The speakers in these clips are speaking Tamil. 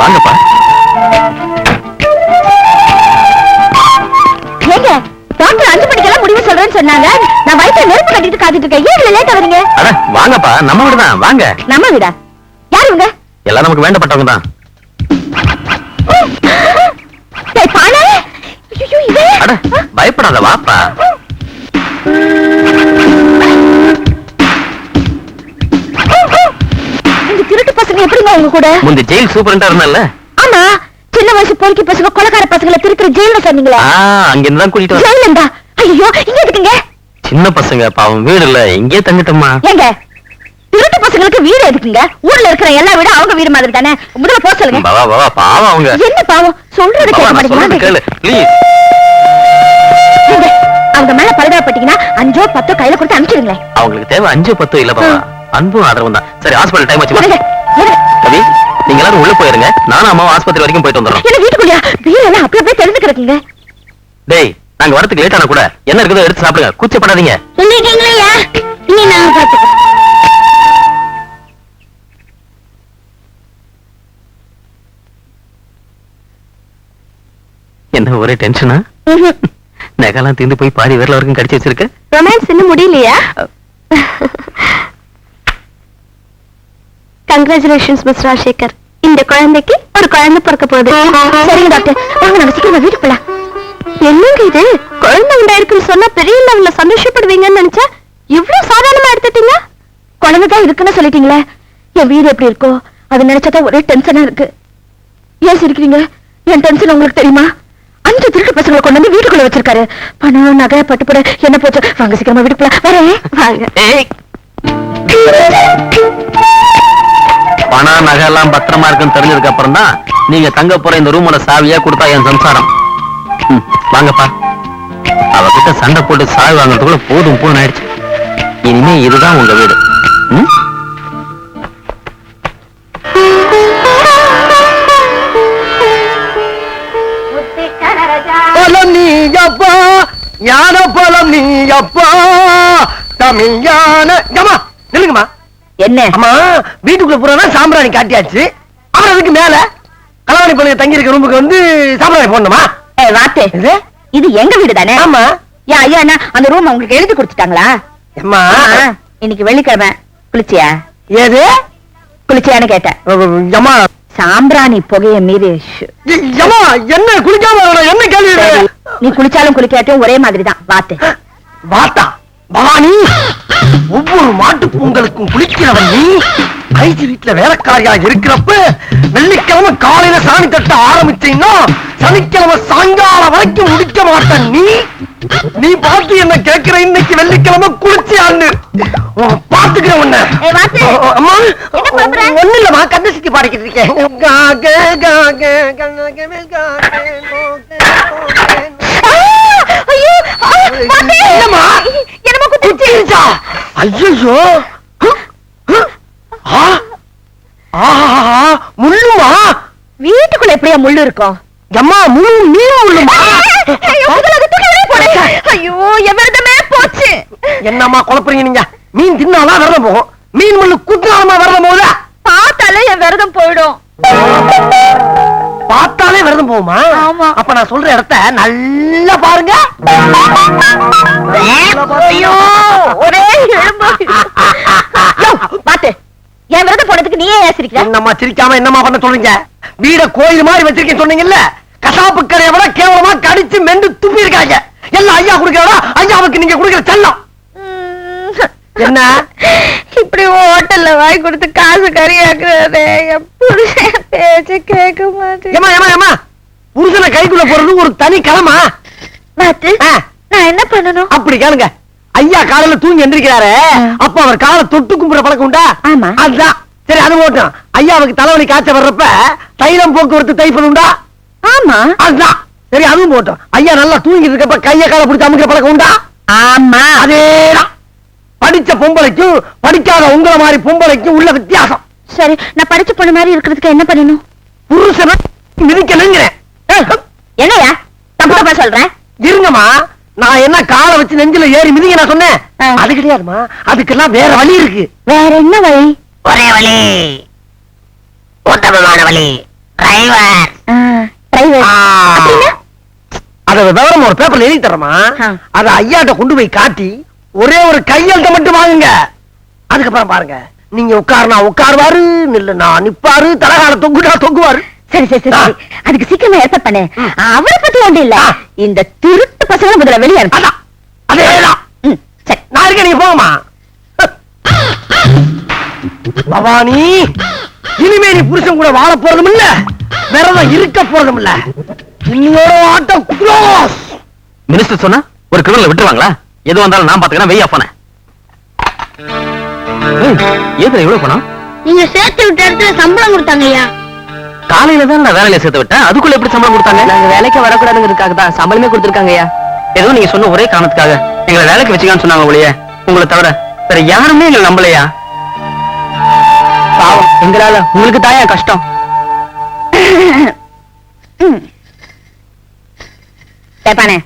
வாங்கப்பா. ஏங்க டாக்டர் அஞ்சு மணிக்கெல்லாம் முடிவு சொல்றேன்னு சொன்னாங்க. நான் வயிற்று நெருப்பு கட்டிட்டு காத்துட்டு இருக்கேன். ஏன் இவ்வளவு லேட்டா வரீங்க அட வாங்கப்பா. நம்ம வீடு தான். வாங்க. நம்ம வீடா? யாரு இவங்க? எல்லாம் நமக்கு வேண்டப்பட்டவங்க தான். பயப்படாத வாப்பா. திருட்டு பசங்க எப்படிங்க உங்க கூட? முந்தி ஜெயில் சூப்பரண்டா இருந்தல்ல? ஆமா. சின்ன வயசு பொறுக்கி பசங்க கொலகார பசங்களை திருக்கிற ஜெயில சொன்னீங்களே. அங்க இருந்து தான் கூட்டிட்டு ஐயோ இங்க எதுக்குங்க? சின்ன பசங்க பாவம் வீடு இல்ல. இங்கே தங்கிட்டோமா ஏங்க திருட்டு பசங்களுக்கு வீடு எதுக்குங்க? ஊர்ல இருக்கிற எல்லா வீடும் அவங்க வீடு மாதிரி தானே? முதல்ல போக சொல்லுங்க. பாவா பாவா பாவம் அவங்க. என்ன பாவம்? சொல்றது கேட்க மாட்டேங்கிறாங்க. ப்ளீஸ் அவங்க மேல அஞ்சோ பத்தோ கையில கொடுத்து அனுப்பிச்சிடுங்களேன். அவங்களுக்கு தேவை அஞ்சு பத்து இல்ல பாவா அன்பும் ஆதரவும் தான். சரி ஹாஸ்பிடல் டைம் ஆச்சு. ரவி நீங்க எல்லாரும் உள்ள போயிருங்க. நானும் அம்மாவும் ஆஸ்பத்திரி வரைக்கும் போயிட்டு வந்துடுறோம். என்ன வீட்டுக்குள்ளயா? வீடு எல்லாம் அப்படி அப்படியே தெரிஞ்சு கிடக்குங்க டேய் நாங்க வரதுக்கு லேட் ஆனா கூட. என்ன இருக்குதோ எடுத்து சாப்பிடுங்க. கூச்சப்படாதீங்க. சொல்லிட்டீங்களா இனி நான் பாத்துக்கிறேன். என்ன ஒரே டென்ஷனா நகைலாம் தீந்து போய் பாதி வேர்ல வரைக்கும் கடிச்சு வச்சிருக்க? ரொமான்ஸ் இன்னும் முடியலையா? கங்க்ராச்சுலேஷன்ஸ் மிஸ் ராஜசேகர் இந்த குழந்தைக்கு ஒரு குழந்தை பிறக்க போகுது. சரிங்க டாக்டர் வாங்க நம்ம சீக்கிரமா வீட்டு போலாம். என்னங்க இது? குழந்தை உண்டாயிருக்குன்னு சொன்னா பெரிய லெவல்ல சந்தோஷப்படுவீங்கன்னு நினைச்சா இவ்வளவு சாதாரணமா எடுத்துட்டீங்க? குழந்தை தான் இருக்குன்னு சொல்லிட்டீங்களே. என் வீடு எப்படி இருக்கோ அதை நினைச்சாதான் ஒரே டென்ஷனா இருக்கு. ஏன் சிரிக்கிறீங்க? என் டென்ஷன் உங்களுக்கு தெரியுமா? அஞ்சு திருட்டு பசங்களை கொண்டு வந்து வீட்டுக்குள்ள வச்சிருக்காரு. பணம் நகை பட்டுப்பட என்ன போச்சு? வாங்க சீக்கிரமா வீட்டுக்குள்ள வரேன். வாங்க பணம் நகை எல்லாம் பத்திரமா இருக்குன்னு தெரிஞ்சதுக்கு அப்புறம் தான் நீங்க தங்க போற இந்த ரூமோட சாவியா கொடுத்தா என் சம்சாரம். வாங்கப்பா. அவகிட்ட சண்டை போட்டு சாவி வாங்குறதுக்குள்ள போதும் போதும் ஆயிடுச்சு. இனிமே இதுதான் உங்க வீடு. நீ அப்பா ஞான பலம் நீ அப்பா தமிழ் ஞான என்ன? அம்மா வீட்டுக்குள்ள பூரா சாம்பிராணி காட்டியாச்சு. அப்புறம் அதுக்கு மேல கலவாணி பள்ளிய தங்கி இருக்க ரூமுக்கு வந்து சாம்பிராணி போடணுமா? வாத்து. இது இது எங்க வீடு தானே ஆமா. ஏன் ஐயா அண்ணா அந்த ரூம் உங்களுக்கு எழுதி கொடுத்துட்டாங்களா? அம்மா இன்னைக்கு வெள்ளிக்கிழமை. குளிச்சியா? ஏது? குளிச்சியான்னு கேட்டேன். அம்மா சாம்பிராணி புகைய மீறி ஷு. அம்மா என்ன குளிக்காம? என்ன கேள்வி நீ குளிச்சாலும் குளிக்காட்டும் ஒரே மாதிரி தான் வாத்து. வாத்தா? பவானி ஒவ்வொரு மாட்டு பொங்கலுக்கும் குளிக்கிறவன் நீ கைதி வீட்டுல வேலைக்காரியா இருக்கிறப்ப வெள்ளிக்கிழமை காலையில சாணி தட்ட ஆரம்பிச்சீங்கன்னா சனிக்கிழமை சாயங்காலம் வரைக்கும் முடிக்க மாட்டேன் நீ. நீ பார்த்து என்ன கேட்கிற? இன்னைக்கு வெள்ளிக்கிழமை குளிச்சியான்னு. பாத்துக்கிற உன்ன. அம்மா? ஒண்ணு இல்லம்மா கந்த சித்தி பாடிக்கிட்டு இருக்கேன். மோக. ஐயோ! முள்ளுமா? வீட்டுக்குள்ள எப்படியா முள்ளு இருக்கும் எம்மா, முழு மீன் முள்ளுமா? ஐயோ, விரதமே போச்சு என்னம்மா குழப்பறீங்க நீங்க மீன் தின்னாதான் விரதம் போகும் மீன் முள்ளு குத்தினாலுமா விரதம் போகுதா பார்த்தாலே என் விரதம் போயிடும் பார்த்தாலே விரதம் போகுமா. அப்ப நான் சொல்ற இடத்த நல்லா பாருங்க ஐயோ ஒரே எலும்பு யோ, பாத்து என் விரதம் போனதுக்கு நீயே ஏன் சிரிக்கிற என்னம்மா சிரிக்காம என்னம்மா பண்ண சொல்றீங்க? வீட கோயில் மாதிரி வச்சிருக்கேன் சொன்னீங்கல்ல? கசாப்பு கடையை விட கேவலமா கடிச்சு மெண்டு துப்பி இருக்காங்க எல்லாம் ஐயா குடுக்கிறா ஐயாவுக்கு நீங்க குடுக்கிற செல்லம். என்ன? இப்படி ஹோட்டல்ல வாங்கி கொடுத்து காசு கறியாக்குறாரு என் புருஷன் பேச்சு கேட்க மாட்டேன். ஏமா ஏமா ஏமா புருஷனை கைக்குள்ள போறது ஒரு தனி கிழமா பாத்து நான் என்ன பண்ணணும்? அப்படி கேளுங்க. ஐயா காலையில தூங்கி எந்திரிக்கிறாரு. அப்ப அவர் காலை தொட்டு கும்பிட பழக்கம் உண்டா? ஆமா. அதுதான். சரி அது ஓட்டும் ஐயாவுக்கு தலைவலி காய்ச்சல் வர்றப்ப தைலம் போக்குவரத்து தைப்பது உண்டா? ஆமா. அதுதான் சரி அதுவும் போட்டோம். ஐயா நல்லா தூங்கிட்டு இருக்கப்ப கைய கால பிடிச்சு அமுக்கிற பழக்கம் உண்டா? ஆமா. அதேதான். படிச்ச பொம்பளைக்கும் படிக்காத உங்கள மாதிரி பொம்பளைக்கும் உள்ள வித்தியாசம். சரி நான் படிச்ச பொண்ணு மாதிரி இருக்கிறதுக்கு என்ன பண்ணணும்? புருஷனை மிதிக்கணுங்கிறேன் ஏய், என்னய்யா தப்பா சொல்றேன். இருங்கம்மா. நான் என்ன காலை வச்சு நெஞ்சில ஏறி மிதிங்க நான் சொன்னேன். அது கிடையாதுமா அதுக்கெல்லாம் வேற வழி இருக்கு. வேற என்ன வழி? ஒரே வழி. உத்தமமான வழி. டிரைவர் அத விவரம் ஒரு பேப்பர்ல எழுதி தரமா. அத ஐயாட்ட கொண்டு போய் காட்டி ஒரே ஒரு கையெழுத்த மட்டும் வாங்குங்க. அதுக்கப்புறம் பாருங்க. நீங்க உட்காருனா உட்காருவாரு நில்லுனா நிப்பாரு தலகால தொங்குனா தொங்குவாரு. சரி சரி சரி. அதுக்கு சீக்கிரமா ஏற்பாடு பண்ணு. அவரை பத்தி ஒன்றும் இல்ல. இந்த திருட்டு பசங்க முதல்ல வெளியே அதேதான். நான் நீங்க போங்கம்மா. பவானி இனிமே நீ புருஷன் கூட வாழ போறதும் இல்ல விரதம் இருக்க போறதும் இல்ல இன்னையோட ஆட்டம் க்ளோஸ் மினிஸ்டர் சொன்னா ஒரு கிரிமினல் விட்டுருவாங்களா? எது வந்தாலும் நான் பாத்துக்கிறேன் வெய்யா போனேன். ஏதுல இவ்வளவு பணம்? நீங்க சேர்த்து விட்ட இடத்துல சம்பளம் கொடுத்தாங்க ஐயா. காலையில தான் நான் வேலையில சேர்த்து விட்டேன். அதுக்குள்ள எப்படி சம்பளம் கொடுத்தாங்க? நாங்க வேலைக்கு வரக்கூடாதுங்கிறதுக்காக தான். சம்பளமே கொடுத்திருக்காங்க ஐயா. ஏதோ நீங்க சொன்ன ஒரே காரணத்துக்காக. எங்களை வேலைக்கு வச்சுக்கான்னு சொன்னாங்க ஒழிய உங்களை தவிர வேற யாருமே எங்களை நம்பலையா? பாவம். எங்களால உங்களுக்கு தாயா கஷ்டம். கேப்பானே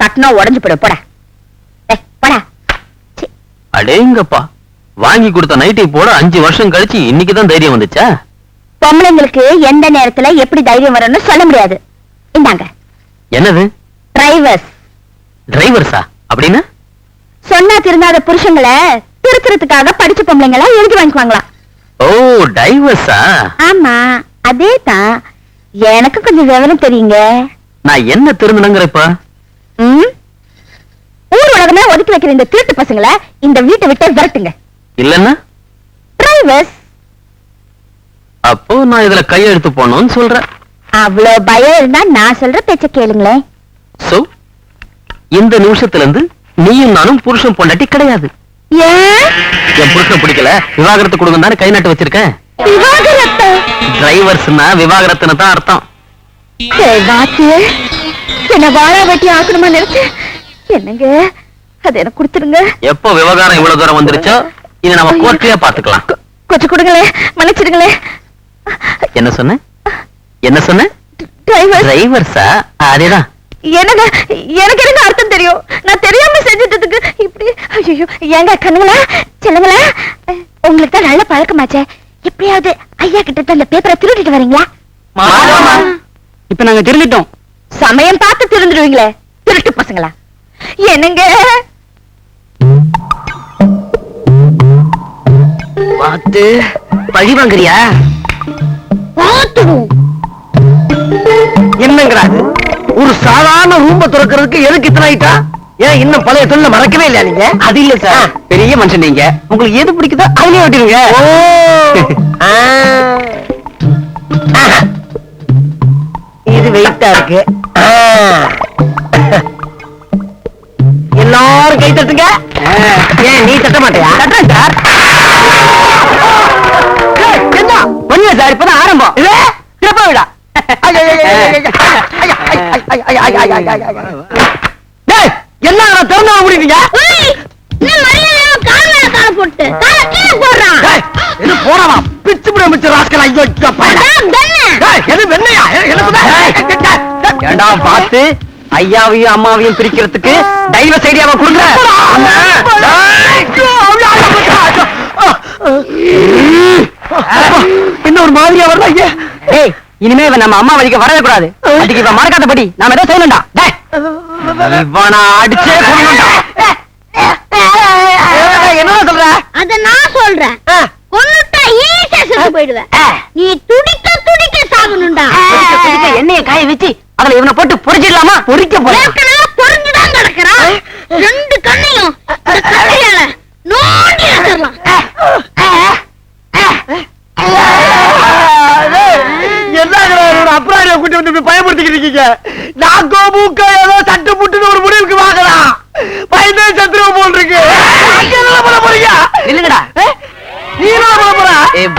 தட்டினா உடஞ்சு போடு போடா. போடா. அடேங்கப்பா. வாங்கி கொடுத்த நைட்டை போட அஞ்சு வருஷம் கழிச்சு இன்னைக்கு தான் தைரியம் வந்துச்சா? பொம்பளைங்களுக்கு எந்த நேரத்துல எப்படி தைரியம் வரும்னு சொல்ல முடியாது. இந்தாங்க. என்னது? டிரைவர்ஸ் டிரைவர்ஸா அப்படின்னா? சொன்னா திருந்தாத புருஷங்களை திருத்துறதுக்காக படிச்ச பொம்பளைங்களா எழுதி வாங்கிக்குவாங்களாம் ஓ டைவர்ஸா ஆமா அதே தான் எனக்கு கொஞ்சம் விவரம் தெரியுங்க. நான் என்ன திருந்தணுங்கிற இப்ப? ம்? ஊர் உலகமே ஒதுக்கி வைக்கிற இந்த திருட்டு பசங்களை இந்த வீட்டை விட்டு விரட்டுங்க. இல்லன்னா? டிரைவர்ஸ் அப்போ நான் இதுல கையெழுத்து போடணும்னு சொல்றேன். அவ்வளவு பயம் இருந்தா நான் சொல்ற பேச்ச கேளுங்களேன். சோ இந்த நிமிஷத்துல இருந்து நீயும் நானும் புருஷன் பொண்டாட்டி கிடையாது. என் புருஷனை பிடிக்கல. விவாகரத்து கொடுங்க தானே கை நாட்டு வச்சிருக்கேன். விவாகரத்து? டிரைவர்ஸ்னா விவாகரத்துன்னு தான் அர்த்தம். என்ன வாழா வெட்டி ஆக்கணுமா நினைச்சு? என்னங்க? அது எனக்கு கொடுத்துருங்க. எப்போ விவகாரம் இவ்வளவு தூரம் வந்துருச்சோ இதை நம்ம கோர்ட்லயே பாத்துக்கலாம் கொஞ்சம் கொடுங்களேன். மன்னிச்சிடுங்களேன். என்ன சொன்ன? என்ன சொன்ன? டிரைவர் டிரைவர்ஸா அதேதான். எனக்கு எனக்கு அர்த்தம் தெரியும் நான் தெரியாம செஞ்சுட்டதுக்கு இப்படி ஐயோ ஏங்க கண்ணுங்களா? செல்லுங்களா? உங்களுக்கு தான் நல்ல பழக்கமாச்சே. எப்படியாவது ஐயா கிட்ட அந்த பேப்பரை திருடிட்டு வரீங்களா. இப்ப நாங்க திரும்பிட்டோம் சமயம் பார்த்து திருந்துருவீங்களே திருட்டு பசங்களா. என்னங்க? பார்த்து பழி வாங்குறியா? பார்த்துடும் என்னங்கிறாரு ஒரு சாதாரண ரூம்ப திறக்கிறதுக்கு எதுக்கு இத்தனை ஆயிட்டா? ஏன் இன்னும் பழைய தொழில மறக்கவே இல்லையா நீங்க? அது இல்ல சார். பெரிய மனுஷன் நீங்க. உங்களுக்கு எது பிடிக்குதோ அவனே விட்டுருங்க. இது வெயிட்டா இருக்கு. எல்லாரும் கை தட்டுங்க. ஏன் நீ தட்ட மாட்டியா? தட்டுறேன் சார். ஏண்டா பார்த்து ஐயாவையும் அம்மாவையும் பிரிக்கிறதுக்கு டைவர்ஸ் ஐடியாவை கொடுங்க என்ன ஒரு மாதிரியா ஐயா ஏய் இனிமே இவன் நம்ம அம்மா வழிக்கு வரவே கூடாது அதுக்கு இவன் மறக்காதபடி நாம ஏதோ செய்யணும்டா இவனை அடிச்சே என்ன சொல்ற அத நான் சொல்றேன் போயிடுவேன் ரெண்டு கண்ணையும் கண்ணையால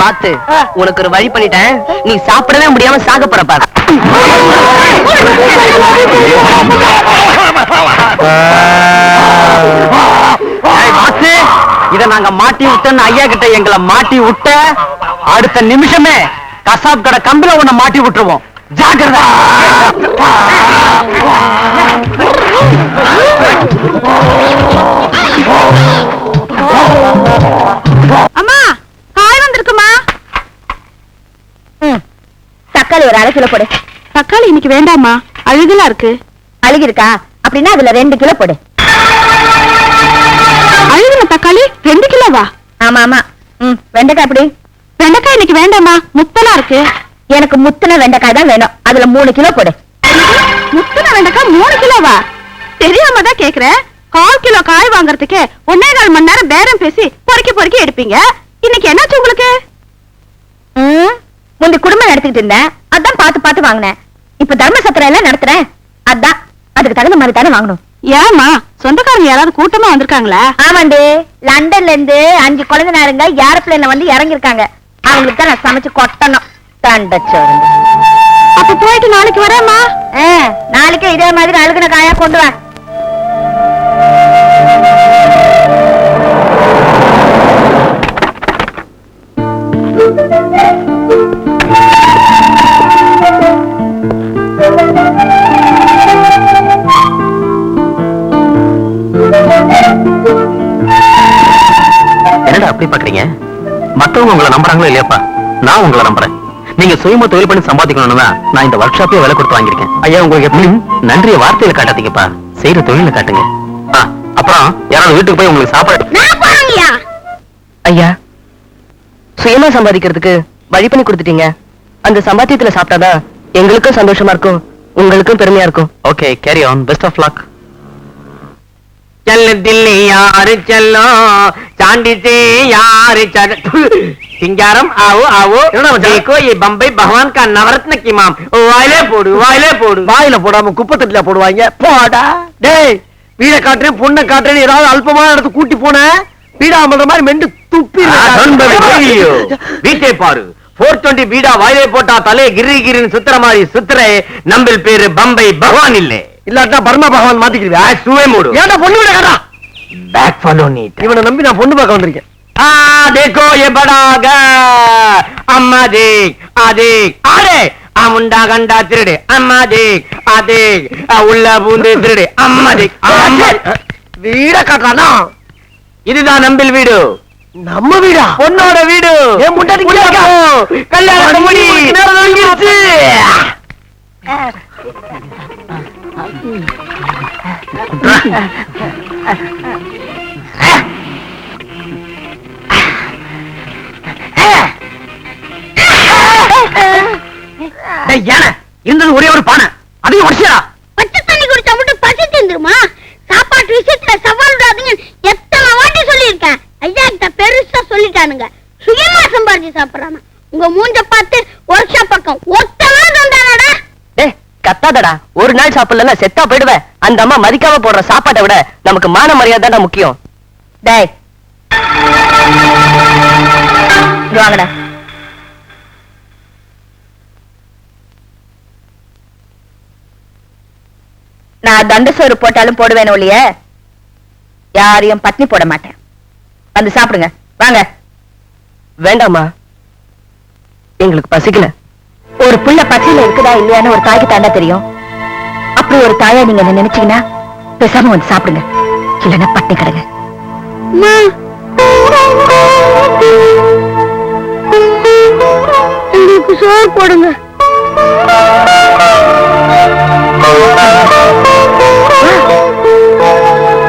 பாத்து உனக்கு ஒரு வழி பண்ணிட்டேன். நீ சாப்பிடவே முடியாம சாக போற பாரு. இத நாங்க மாட்டி விட்டோம்னு ஐயா கிட்ட எங்களை மாட்டி விட்ட அடுத்த நிமிஷமே கசாப் கடை கம்பில உன்னை மாட்டி விட்டுருவோம். ஜாக்கிரதை. அம்மா காய் வந்திருக்குமா தக்காளி ஒரு அரை கிலோ போடு. தக்காளி இன்னைக்கு வேண்டாமா அழுகலா இருக்கு. அழுகி இருக்கா அப்படின்னா அதுல ரெண்டு கிலோ போடு. அழுகுன தக்காளி ரெண்டு கிலோவா? ஆமா ஆமா. ம் வெண்டைக்காய் எப்படி வெண்டைக்காய் இன்னைக்கு வேண்டாமா முத்தலா இருக்கு. எனக்கு முத்துன வெண்டைக்காய் தான் வேணும். அதுல மூணு கிலோ போடு. முத்துன வெண்டைக்காய் மூணு கிலோவா? தெரியாம தான் கேக்குறேன் கால் கிலோ காய் வாங்குறதுக்கு ஒன்னே கால் மணி நேரம் பேரம் பேசி பொறுக்கி பொறுக்கி எடுப்பீங்க. இன்னைக்கு என்னாச்சு உங்களுக்கு? முந்தி குடும்பம் நடத்திக்கிட்டு இருந்தேன். அதான் பார்த்து பார்த்து வாங்கினேன். இப்ப தர்ம சத்திரம் எல்லாம் நடத்துறேன். அதான். அதுக்கு தகுந்த மாதிரி தானே வாங்கணும். ஏமா சொந்தக்காரங்க யாராவது கூட்டமா வந்திருக்காங்களா? ஆமாண்டி. லண்டன்ல இருந்து அஞ்சு குழந்தைனாருங்க ஏரோப்ளேன்ல வந்து இறங்கிருக்காங்க அவங்களுக்கு தான் நான் சமைச்சு கொட்டணும். தண்டச்சோறு அப்ப போயிட்டு நாளைக்கு வரேம்மா. நாளைக்கு இதே மாதிரி அழுகுன காயா கொண்டு வா. அப்படி பாக்குறீங்க? மத்தவங்க உங்களை நம்புறாங்களோ இல்லையாப்பா? நான் உங்களை நம்புறேன். நீங்க சுயமா தொழில் பண்ணி சம்பாதிக்கணும்னு தான் நான் இந்த ஒர்க் ஷாப்பே விலை கொடுத்து வாங்கியிருக்கேன். ஐயா உங்களுக்கு எப்படி? நன்றிய வார்த்தையில காட்டாதீங்கப்பா. செய்யற தொழில காட்டுங்க. ஆ, அப்புறம் யாராவது வீட்டுக்கு போய் உங்களுக்கு சாப்பாடு ஐயா சுயமா சம்பாதிக்கிறதுக்கு வழி பண்ணி கொடுத்துட்டீங்க. அந்த சம்பாத்தியத்துல சாப்பிட்டாதான் எங்களுக்கும் சந்தோஷமா இருக்கும் உங்களுக்கும் பெருமையா இருக்கும். Okay carry on best of luck चल दिल्ली यार चलो चांदी से यार चल सिंगारम आओ आओ என்னடா மச்சான்? देखो ये बम्बई भगवान का नवरत्न की माम वायले पोड़ू वायले पोड़ू வாயில போடாம குப்பை தட்டுல போடுவாங்க போடா டேய் வீட காட்டுறேன் பொண்ணை காட்டுறேன் ஏதாவது அல்பமான இடத்து கூட்டி போன வீடாமன்ற மாதிரி மெண்டு துப்பி வீட்டை பாரு போர் டுவெண்ட்டி வீடா வாயிலே போட்டா தலே கிரி கிரின்னு சுத்துற மாதிரி சுத்துற நம்பில் பேரு பம்பை பகவான் இல்லே இல்லாட்டா பர்மா பகவான் மாத்திக்கிறியா சுவே மூடு ஏன்டா பொண்ணு வீட காட்டா பேக் ஃபாலோ நீட் இவனை நம்பி நான் பொண்ணு பார்க்க வந்திருக்கேன் आ देखो ये बड़ा घर अम्मा देख आ देख अरे आ मुंडा गंडा तिरड़े अम्मा देख आ देख आ उल्ला बूंदे तिरड़े अम्मा देख अम्मा வீட காட்டானா இதுதான் நம்பில் வீடு நம்ம வீடா பொண்ணோட வீடு என் பொண்டாட்டி உள்ள யானை, இருந்தது ஒரே ஒரு பானை. அதையும் உடச்சியா பச்சை தண்ணி குடிச்சா மட்டும் பசி தந்துருமா சாப்பாட்டு விஷயத்துல சவால் விடாதீங்க எத்தனை வாட்டி சொல்லியிருக்கேன் ஐயா கிட்ட பெருசா சொல்லிட்டானுங்க சுயமா சம்பாதிச்சு சாப்பிடறானா உங்க மூஞ்ச பார்த்து ஒர்க் ஷாப் பக்கம் ஒத்தமா தந்தானடா டே கத்தாதடா. ஒரு நாள் சாப்பிடலன்னா செத்தா போயிடுவேன். அந்த அம்மா மதிக்காம போடுற சாப்பாட்டை விட நமக்கு மான மரியாதை முக்கியம். டேய். வாங்கடா. நான் தண்ட சோறு போட்டாலும் போடுவேன் ஒழிய யாரையும் பட்னி போட மாட்டேன். வந்து சாப்பிடுங்க. வாங்க. வேண்டாமா எங்களுக்கு பசிக்கல. ஒரு புள்ள பச்சையில இருக்குதா இல்லையான்னு ஒரு தாய்க்கு தாண்டா தெரியும். அப்படி ஒரு தாயா நீங்க என்ன நினைச்சீங்கன்னா பேசாம வந்து சாப்பிடுங்க. இல்லைன்னா பட்டினி கிடங்க. சோறு போடுங்க.